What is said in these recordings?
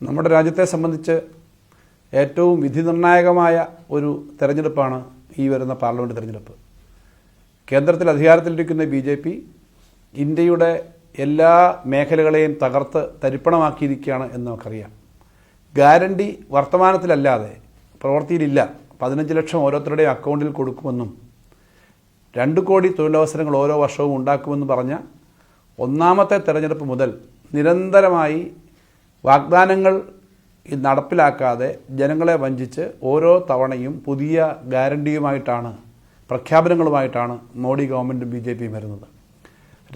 നമ്മുടെ രാജ്യത്തെ സംബന്ധിച്ച് ഏറ്റവും വിധി നിർണായകമായ ഒരു തെരഞ്ഞെടുപ്പാണ് ഈ വരുന്ന പാർലമെന്റ് തെരഞ്ഞെടുപ്പ്. കേന്ദ്രത്തിൽ അധികാരത്തിലിരിക്കുന്ന ബി ജെ പി ഇന്ത്യയുടെ എല്ലാ മേഖലകളെയും തകർത്ത് തരിപ്പണമാക്കിയിരിക്കുകയാണ് എന്ന് നമുക്കറിയാം. ഗ്യാരണ്ടി വർത്തമാനത്തിലല്ലാതെ പ്രവൃത്തിയിലില്ല. പതിനഞ്ച് ലക്ഷം ഓരോരുത്തരുടെയും അക്കൗണ്ടിൽ കൊടുക്കുമെന്നും രണ്ട് കോടി തൊഴിലവസരങ്ങൾ ഓരോ വർഷവും ഉണ്ടാക്കുമെന്ന് പറഞ്ഞ ഒന്നാമത്തെ തെരഞ്ഞെടുപ്പ് മുതൽ നിരന്തരമായി വാഗ്ദാനങ്ങൾ നടപ്പിലാക്കാതെ ജനങ്ങളെ വഞ്ചിച്ച് ഓരോ തവണയും പുതിയ ഗ്യാരണ്ടിയുമായിട്ടാണ് പ്രഖ്യാപനങ്ങളുമായിട്ടാണ് മോഡി ഗവൺമെന്റും ബി ജെ പിയും വരുന്നത്.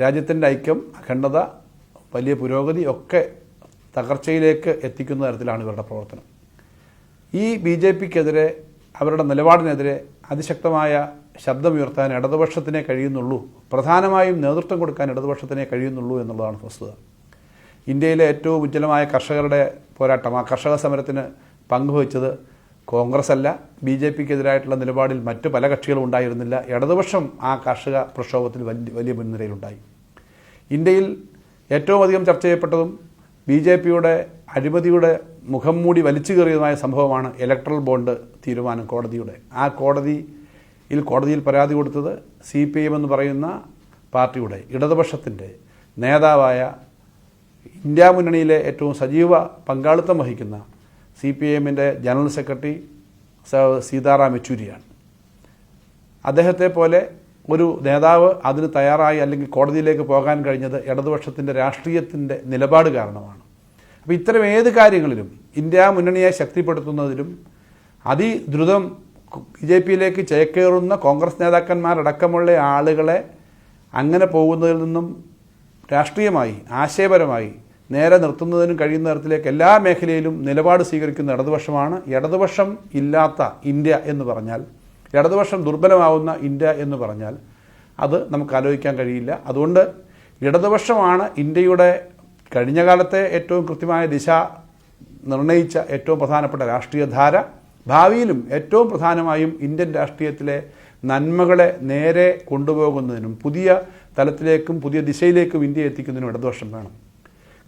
രാജ്യത്തിന്റെ ഐക്യം അഖണ്ഡത വലിയ പുരോഗതി ഒക്കെ തകർച്ചയിലേക്ക് എത്തിക്കുന്ന തരത്തിലാണ് ഇവരുടെ പ്രവർത്തനം. ഈ ബി ജെ പിക്കെതിരെ അവരുടെ നിലപാടിനെതിരെ അതിശക്തമായ ശബ്ദമുയർത്താൻ ഇടതുപക്ഷത്തിനെ കഴിയുന്നുള്ളൂ. പ്രധാനമായും നേതൃത്വം കൊടുക്കാൻ ഇടതുപക്ഷത്തിനെ കഴിയുന്നുള്ളൂ എന്നുള്ളതാണ് വസ്തുത. ഇന്ത്യയിലെ ഏറ്റവും ഉജ്ജ്വലമായ കർഷകരുടെ പോരാട്ടം. ആ കർഷക സമരത്തിന് പങ്കുവച്ചത് കോൺഗ്രസ് അല്ല ബി ജെ പിക്കെതിരായിട്ടുള്ള നിലപാടിൽ മറ്റ് പല കക്ഷികളും ഉണ്ടായിരുന്നില്ല. ഇടതുപക്ഷം ആ കർഷക പ്രക്ഷോഭത്തിൽ വലിയ വലിയ മുൻനിരയിലുണ്ടായി. ഇന്ത്യയിൽ ഏറ്റവും അധികം ചർച്ച ചെയ്യപ്പെട്ടതും ബി ജെ പിയുടെ അഴിമതിയുടെ മുഖം മൂടി വലിച്ചു കയറിയതുമായ സംഭവമാണ് ഇലക്ട്രൽ ബോണ്ട് തീരുമാനം കോടതിയുടെ. ആ കോടതിയിൽ കോടതിയിൽ പരാതി കൊടുത്തത് സി പി എം എന്ന് പറയുന്ന പാർട്ടിയുടെ ഇടതുപക്ഷത്തിന്റെ നേതാവായ ഇന്ത്യ മുന്നണിയിലെ ഏറ്റവും സജീവ പങ്കാളിത്തം വഹിക്കുന്ന സി പി എമ്മിന്റെ ജനറൽ സെക്രട്ടറി സീതാറാം യെച്ചൂരിയാണ്. അദ്ദേഹത്തെ പോലെ ഒരു നേതാവ് അതിന് തയ്യാറായി അല്ലെങ്കിൽ കോടതിയിലേക്ക് പോകാൻ കഴിഞ്ഞത് ഇടതുപക്ഷത്തിന്റെ രാഷ്ട്രീയത്തിന്റെ നിലപാട് കാരണമാണ്. അപ്പോൾ ഇത്തരം ഏത് കാര്യങ്ങളിലും ഇന്ത്യ മുന്നണിയെ ശക്തിപ്പെടുത്തുന്നതിലും അതിദ്രുതം ബി ജെ പിയിലേക്ക് ചേക്കേറുന്ന കോൺഗ്രസ് നേതാക്കന്മാരടക്കമുള്ള ആളുകളെ അങ്ങനെ പോകുന്നതിൽ നിന്നും രാഷ്ട്രീയമായി ആശയപരമായി നേരെ നിർത്തുന്നതിനും കഴിയുന്ന തരത്തിലേക്ക് എല്ലാ മേഖലയിലും നിലപാട് സ്വീകരിക്കുന്ന ഇടതുപക്ഷമാണ്. ഇടതുപക്ഷം ഇല്ലാത്ത ഇന്ത്യ എന്ന് പറഞ്ഞാൽ ഇടതുപക്ഷം ദുർബലമാവുന്ന ഇന്ത്യ എന്ന് പറഞ്ഞാൽ അത് നമുക്ക് ആലോചിക്കാൻ കഴിയില്ല. അതുകൊണ്ട് ഇടതുപക്ഷമാണ് ഇന്ത്യയുടെ കഴിഞ്ഞ കാലത്തെ ഏറ്റവും കൃത്യമായ ദിശ നിർണയിച്ച ഏറ്റവും പ്രധാനപ്പെട്ട രാഷ്ട്രീയധാര ഭാവിയിലും ഏറ്റവും പ്രധാനമായും ഇന്ത്യൻ രാഷ്ട്രീയത്തിലെ നന്മകളെ നേരെ കൊണ്ടുപോകുന്നതിനും പുതിയ തലത്തിലേക്കും പുതിയ ദിശയിലേക്കും ഇന്ത്യ എത്തിക്കുന്നതിനും ഇടതുപക്ഷം വേണം.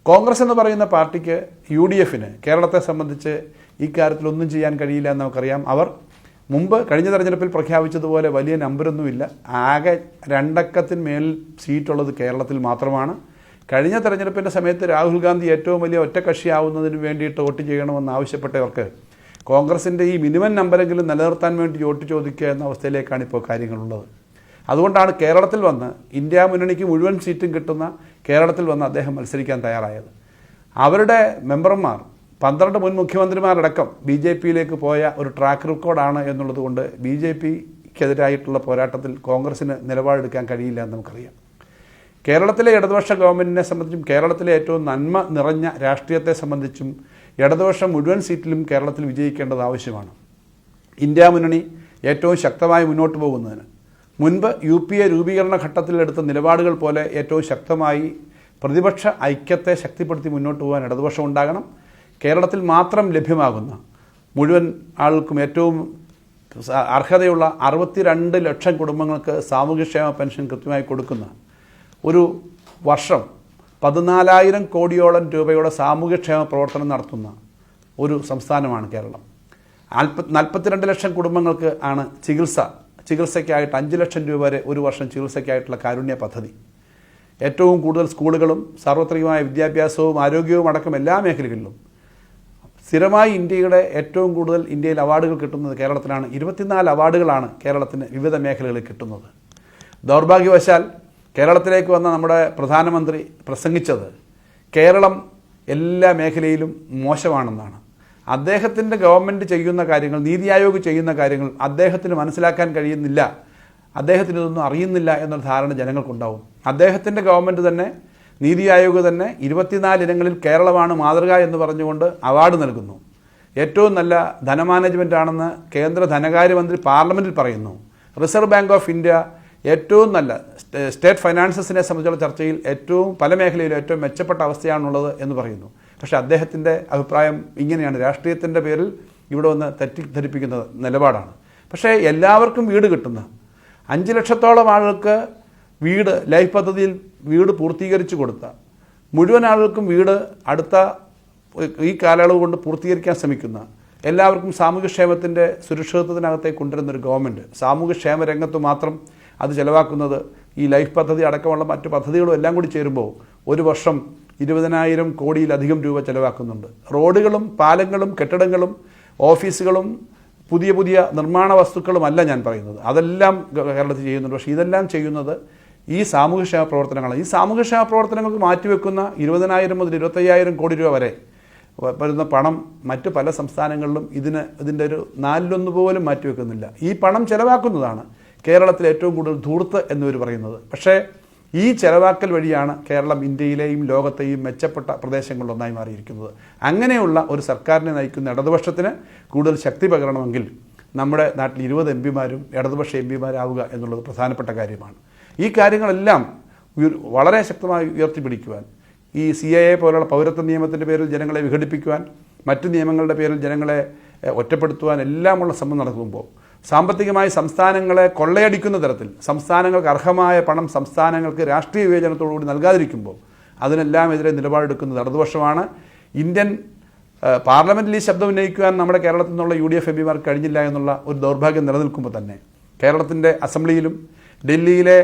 കോൺഗ്രസ് എന്ന് പറയുന്ന പാർട്ടിക്ക് യു ഡി എഫിന് കേരളത്തെ സംബന്ധിച്ച് ഇക്കാര്യത്തിൽ ഒന്നും ചെയ്യാൻ കഴിയില്ല എന്ന് നമുക്കറിയാം. അവർ മുമ്പ് കഴിഞ്ഞ തെരഞ്ഞെടുപ്പിൽ പ്രഖ്യാപിച്ചതുപോലെ വലിയ നമ്പരൊന്നുമില്ല. ആകെ രണ്ടക്കത്തിന്മേൽ സീറ്റുള്ളത് കേരളത്തിൽ മാത്രമാണ്. കഴിഞ്ഞ തെരഞ്ഞെടുപ്പിന്റെ സമയത്ത് രാഹുൽ ഗാന്ധി ഏറ്റവും വലിയ ഒറ്റക്കക്ഷിയാവുന്നതിന് വേണ്ടിയിട്ട് വോട്ട് ചെയ്യണമെന്ന് ആവശ്യപ്പെട്ടവർക്ക് കോൺഗ്രസിന്റെ ഈ മിനിമം നമ്പരെങ്കിലും നിലനിർത്താൻ വേണ്ടി വോട്ട് ചോദിക്കുക എന്ന അവസ്ഥയിലേക്കാണ് ഇപ്പോൾ കാര്യങ്ങളുള്ളത്. അതുകൊണ്ടാണ് കേരളത്തിൽ വന്ന് ഇന്ത്യ മുന്നണിക്ക് മുഴുവൻ സീറ്റും കിട്ടുന്ന കേരളത്തിൽ വന്ന് അദ്ദേഹം മത്സരിക്കാൻ തയ്യാറായത്. അവരുടെ മെമ്പർമാർ പന്ത്രണ്ട് മുൻ മുഖ്യമന്ത്രിമാരടക്കം ബി ജെ പിയിലേക്ക് പോയ ഒരു ട്രാക്ക് റെക്കോർഡാണ് എന്നുള്ളത് കൊണ്ട് ബി ജെ പിക്കെതിരായിട്ടുള്ള പോരാട്ടത്തിൽ കോൺഗ്രസിന് നിലപാടെടുക്കാൻ കഴിയില്ല എന്ന് നമുക്കറിയാം. കേരളത്തിലെ ഇടതുപക്ഷ ഗവൺമെന്റിനെ സംബന്ധിച്ചും കേരളത്തിലെ ഏറ്റവും നന്മ നിറഞ്ഞ രാഷ്ട്രീയത്തെ സംബന്ധിച്ചും ഇടതുപക്ഷം മുഴുവൻ സീറ്റിലും കേരളത്തിൽ വിജയിക്കേണ്ടത് ആവശ്യമാണ്. ഇന്ത്യ മുന്നണി ഏറ്റവും ശക്തമായി മുന്നോട്ട് പോകുന്നതിന്. മുൻപ് യു പി എ രൂപീകരണ ഘട്ടത്തിലെടുത്ത നിലപാടുകൾ പോലെ ഏറ്റവും ശക്തമായി പ്രതിപക്ഷ ഐക്യത്തെ ശക്തിപ്പെടുത്തി മുന്നോട്ട് പോകാൻ ഇടതുപക്ഷം ഉണ്ടാകണം. കേരളത്തിൽ മാത്രം ലഭ്യമാകുന്ന മുഴുവൻ ആൾക്കും ഏറ്റവും അർഹതയുള്ള അറുപത്തിരണ്ട് ലക്ഷം കുടുംബങ്ങൾക്ക് സാമൂഹ്യക്ഷേമ പെൻഷൻ കൃത്യമായി കൊടുക്കുന്ന ഒരു വർഷം പതിനാലായിരം കോടിയോളം രൂപയുടെ സാമൂഹ്യക്ഷേമ പ്രവർത്തനം നടത്തുന്ന ഒരു സംസ്ഥാനമാണ് കേരളം. നാൽപ്പ നാൽപ്പത്തിരണ്ട് ലക്ഷം കുടുംബങ്ങൾക്ക് ആണ് ചികിത്സ ചികിത്സയ്ക്കായിട്ട് അഞ്ച് ലക്ഷം രൂപ വരെ ഒരു വർഷം ചികിത്സയ്ക്കായിട്ടുള്ള കാരുണ്യ പദ്ധതി. ഏറ്റവും കൂടുതൽ സ്കൂളുകളും സാർവത്രികമായ വിദ്യാഭ്യാസവും ആരോഗ്യവും അടക്കം എല്ലാ മേഖലകളിലും. സ്ഥിരമായി ഇന്ത്യയുടെ ഏറ്റവും കൂടുതൽ ഇന്ത്യയിൽ അവാർഡുകൾ കിട്ടുന്നത് കേരളത്തിലാണ്. ഇരുപത്തിനാല് അവാർഡുകളാണ് കേരളത്തിന് വിവിധ മേഖലകളിൽ കിട്ടുന്നത്. ദൗർഭാഗ്യവശാൽ കേരളത്തിലേക്ക് വന്ന നമ്മുടെ പ്രധാനമന്ത്രി പ്രസംഗിച്ചത് കേരളം എല്ലാ മേഖലയിലും മോശമാണെന്നാണ്. അദ്ദേഹത്തിന്റെ ഗവൺമെന്റ് ചെയ്യുന്ന കാര്യങ്ങൾ നീതി ആയോഗ് ചെയ്യുന്ന കാര്യങ്ങൾ അദ്ദേഹത്തിന് മനസ്സിലാക്കാൻ കഴിയുന്നില്ല. അദ്ദേഹത്തിന് ഇതൊന്നും അറിയുന്നില്ല എന്നൊരു ധാരണ ജനങ്ങൾക്കുണ്ടാവും. അദ്ദേഹത്തിന്റെ ഗവൺമെന്റ് തന്നെ നീതി ആയോഗ് തന്നെ ഇരുപത്തിനാല് ഇനങ്ങളിൽ കേരളമാണ് മാതൃക എന്ന് പറഞ്ഞുകൊണ്ട് അവാർഡ് നൽകുന്നു. ഏറ്റവും നല്ല ധനമാനേജ്മെന്റ് ആണെന്ന് കേന്ദ്ര ധനകാര്യമന്ത്രി പാർലമെന്റിൽ പറയുന്നു. റിസർവ് ബാങ്ക് ഓഫ് ഇന്ത്യ ഏറ്റവും നല്ല സ്റ്റേറ്റ് ഫൈനാൻസസിനെ സംബന്ധിച്ചുള്ള ചർച്ചയിൽ ഏറ്റവും പല മേഖലയിലും ഏറ്റവും മെച്ചപ്പെട്ട അവസ്ഥയാണുള്ളത് എന്ന് പറയുന്നു. പക്ഷേ അദ്ദേഹത്തിന്റെ അഭിപ്രായം ഇങ്ങനെയാണ്. രാഷ്ട്രീയത്തിന്റെ പേരിൽ ഇവിടെ വന്ന് തെറ്റിദ്ധരിപ്പിക്കുന്ന നിലപാടാണ്. പക്ഷേ എല്ലാവർക്കും വീട് കിട്ടുന്ന അഞ്ച് ലക്ഷത്തോളം ആളുകൾക്ക് വീട് ലൈഫ് പദ്ധതിയിൽ വീട് പൂർത്തീകരിച്ചു കൊടുത്ത മുഴുവൻ ആളുകൾക്കും വീട് അടുത്ത ഈ കാലയളവ് കൊണ്ട് പൂർത്തീകരിക്കാൻ ശ്രമിക്കുന്ന എല്ലാവർക്കും സാമൂഹ്യക്ഷേമത്തിന്റെ സുരക്ഷിതത്വത്തിനകത്തേക്ക് കൊണ്ടുവരുന്ന ഒരു ഗവൺമെന്റ് സാമൂഹ്യക്ഷേമ രംഗത്ത് മാത്രം അത് ചിലവാക്കുന്നത് ഈ ലൈഫ് പദ്ധതി അടക്കമുള്ള മറ്റ് പദ്ധതികളും എല്ലാം കൂടി ചേരുമ്പോൾ ഒരു വർഷം ഇരുപതിനായിരം കോടിയിലധികം രൂപ ചെലവാക്കുന്നുണ്ട്. റോഡുകളും പാലങ്ങളും കെട്ടിടങ്ങളും ഓഫീസുകളും പുതിയ പുതിയ നിർമ്മാണ വസ്തുക്കളുമല്ല ഞാൻ പറയുന്നത്. അതെല്ലാം കേരളത്തിൽ ചെയ്യുന്നുണ്ട്. പക്ഷേ ഇതെല്ലാം ചെയ്യുന്നത് ഈ സാമൂഹ്യക്ഷേമ പ്രവർത്തനങ്ങളാണ്. ഈ സാമൂഹ്യക്ഷേമ പ്രവർത്തനങ്ങൾക്ക് മാറ്റിവെക്കുന്ന ഇരുപതിനായിരം മുതൽ ഇരുപത്തയ്യായിരം കോടി രൂപ വരെ വരുന്ന പണം മറ്റ് പല സംസ്ഥാനങ്ങളിലും ഇതിന് ഇതിന്റെ ഒരു നാലിലൊന്ന് പോലും മാറ്റിവെക്കുന്നില്ല. ഈ പണം ചെലവാക്കുന്നതാണ് കേരളത്തിൽ ഏറ്റവും കൂടുതൽ ധൂർത്ത് എന്നിവർ പറയുന്നത്. പക്ഷേ ഈ ചെലവാക്കൽ വഴിയാണ് കേരളം ഇന്ത്യയിലെയും ലോകത്തെയും മെച്ചപ്പെട്ട പ്രദേശങ്ങളിലൊന്നായി മാറിയിരിക്കുന്നത്. അങ്ങനെയുള്ള ഒരു സർക്കാരിനെ നയിക്കുന്ന ഇടതുപക്ഷത്തിന് കൂടുതൽ ശക്തി പകരണമെങ്കിൽ നമ്മുടെ നാട്ടിൽ ഇരുപത് എം പിമാരും ഇടതുപക്ഷ എം പിമാരാവുക എന്നുള്ളത് പ്രധാനപ്പെട്ട കാര്യമാണ്. ഈ കാര്യങ്ങളെല്ലാം വളരെ ശക്തമായി ഉയർത്തിപ്പിടിക്കുവാൻ ഈ സി എ പോലുള്ള പൗരത്വ നിയമത്തിന്റെ പേരിൽ ജനങ്ങളെ വിഘടിപ്പിക്കുവാൻ മറ്റു നിയമങ്ങളുടെ പേരിൽ ജനങ്ങളെ ഒറ്റപ്പെടുത്തുവാൻ എല്ലാമുള്ള ശ്രമം നടക്കുമ്പോൾ സാമ്പത്തികമായി സംസ്ഥാനങ്ങളെ കൊള്ളയടിക്കുന്ന തരത്തിൽ സംസ്ഥാനങ്ങൾക്ക് അർഹമായ പണം സംസ്ഥാനങ്ങൾക്ക് രാഷ്ട്രീയ വിവേചനത്തോടുകൂടി നൽകാതിരിക്കുമ്പോൾ അതിനെല്ലാം എതിരെ നിലപാടെടുക്കുന്നത് ഇടതുപക്ഷമാണ്. ഇന്ത്യൻ പാർലമെന്റിൽ ഈ ശബ്ദം ഉന്നയിക്കുവാൻ നമ്മുടെ കേരളത്തിൽ നിന്നുള്ള യു ഡി എഫ് എം പിമാർ കഴിഞ്ഞില്ല എന്നുള്ള ഒരു ദൗർഭാഗ്യം നിലനിൽക്കുമ്പോൾ തന്നെ കേരളത്തിന്റെ അസംബ്ലിയിലും ഡൽഹിയിലെ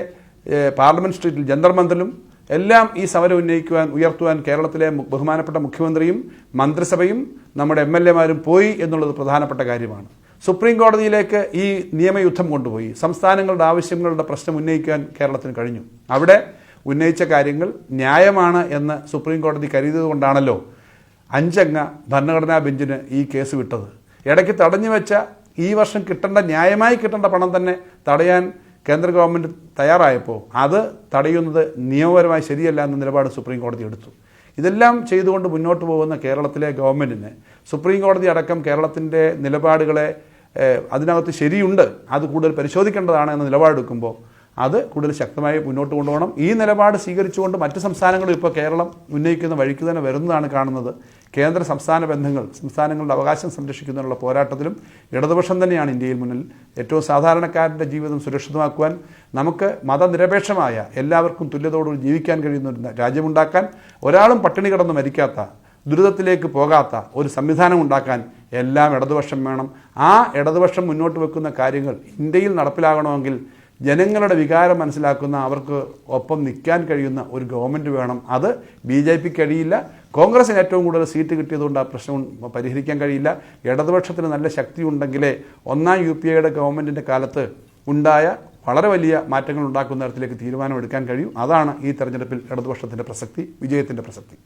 പാർലമെന്റ് സ്ട്രീറ്റിൽ ജന്തർ മന്ദിലും എല്ലാം ഈ സമരം ഉന്നയിക്കുവാൻ ഉയർത്തുവാൻ കേരളത്തിലെ ബഹുമാനപ്പെട്ട മുഖ്യമന്ത്രിയും മന്ത്രിസഭയും നമ്മുടെ എം എൽ എമാരും പോയി എന്നുള്ളത് പ്രധാനപ്പെട്ട കാര്യമാണ്. സുപ്രീം കോടതിയിലേക്ക് ഈ നിയമയുദ്ധം കൊണ്ടുപോയി. സംസ്ഥാനങ്ങളുടെ ആവശ്യങ്ങളുടെ പ്രശ്നം ഉന്നയിക്കാൻ കേരളത്തിന് കഴിഞ്ഞു. അവിടെ ഉന്നയിച്ച കാര്യങ്ങൾ ന്യായമാണ് എന്ന് സുപ്രീം കോടതി കരുതിയതുകൊണ്ടാണല്ലോ അഞ്ചംഗ ഭരണഘടനാ ബെഞ്ചിന് ഈ കേസ് വിട്ടത്. ഇടയ്ക്ക് തടഞ്ഞു വെച്ച ഈ വർഷം കിട്ടേണ്ട ന്യായമായി കിട്ടേണ്ട പണം തന്നെ തടയാൻ കേന്ദ്ര ഗവൺമെന്റ് തയ്യാറായപ്പോൾ അത് തടയുന്നത് നിയമപരമായി ശരിയല്ല എന്ന നിലപാട് സുപ്രീം കോടതി എടുത്തു. ഇതെല്ലാം ചെയ്തുകൊണ്ട് മുന്നോട്ട് പോകുന്ന കേരളത്തിലെ ഗവൺമെന്റിന് സുപ്രീം കോടതി അടക്കം കേരളത്തിന്റെ നിലപാടുകളെ അതിനകത്ത് ശരിയുണ്ട്. അത് കൂടുതൽ പരിശോധിക്കേണ്ടതാണ് എന്ന നിലപാടെടുക്കുമ്പോൾ അത് കൂടുതൽ ശക്തമായി മുന്നോട്ട് കൊണ്ടുപോകണം. ഈ നിലപാട് സ്വീകരിച്ചുകൊണ്ട് മറ്റ് സംസ്ഥാനങ്ങളും ഇപ്പോൾ കേരളം ഉന്നയിക്കുന്ന വഴിക്ക് തന്നെ വരുന്നതാണ് കാണുന്നത്. കേന്ദ്ര സംസ്ഥാന ബന്ധങ്ങൾ സംസ്ഥാനങ്ങളുടെ അവകാശം സംരക്ഷിക്കുന്നതിനുള്ള പോരാട്ടത്തിലും ഇടതുപക്ഷം തന്നെയാണ് ഇന്ത്യയിൽ മുന്നിൽ ഏറ്റവും സാധാരണക്കാരന്റെ ജീവിതം സുരക്ഷിതമാക്കുവാൻ നമുക്ക് മതനിരപേക്ഷമായ എല്ലാവർക്കും തുല്യതോടുകൂടി ജീവിക്കാൻ കഴിയുന്ന രാജ്യമുണ്ടാക്കാൻ ഒരാളും പട്ടിണി കിടന്ന് മരിക്കാത്ത ദുരിതത്തിലേക്ക് പോകാത്ത ഒരു സംവിധാനം ഉണ്ടാക്കാൻ എല്ലാം ഇടതുപക്ഷം വേണം. ആ ഇടതുപക്ഷം മുന്നോട്ട് വെക്കുന്ന കാര്യങ്ങൾ ഇന്ത്യയിൽ നടപ്പിലാകണമെങ്കിൽ ജനങ്ങളുടെ വികാരം മനസ്സിലാക്കുന്ന അവർക്ക് ഒപ്പം നിൽക്കാൻ കഴിയുന്ന ഒരു ഗവൺമെന്റ് വേണം. അത് ബി ജെ പിക്ക് കഴിയില്ല. കോൺഗ്രസിന് ഏറ്റവും കൂടുതൽ സീറ്റ് കിട്ടിയതുകൊണ്ട് ആ പ്രശ്നം പരിഹരിക്കാൻ കഴിയില്ല. ഇടതുപക്ഷത്തിന് നല്ല ശക്തി ഉണ്ടെങ്കിലേ ഒന്നാം യു പി എയുടെ ഗവൺമെന്റിന്റെ കാലത്ത് ഉണ്ടായ വളരെ വലിയ മാറ്റങ്ങൾ ഉണ്ടാക്കുന്ന തരത്തിലേക്ക് തീരുമാനമെടുക്കാൻ കഴിയും. അതാണ് ഈ തെരഞ്ഞെടുപ്പിൽ ഇടതുപക്ഷത്തിന്റെ പ്രസക്തി വിജയത്തിന്റെ പ്രസക്തി.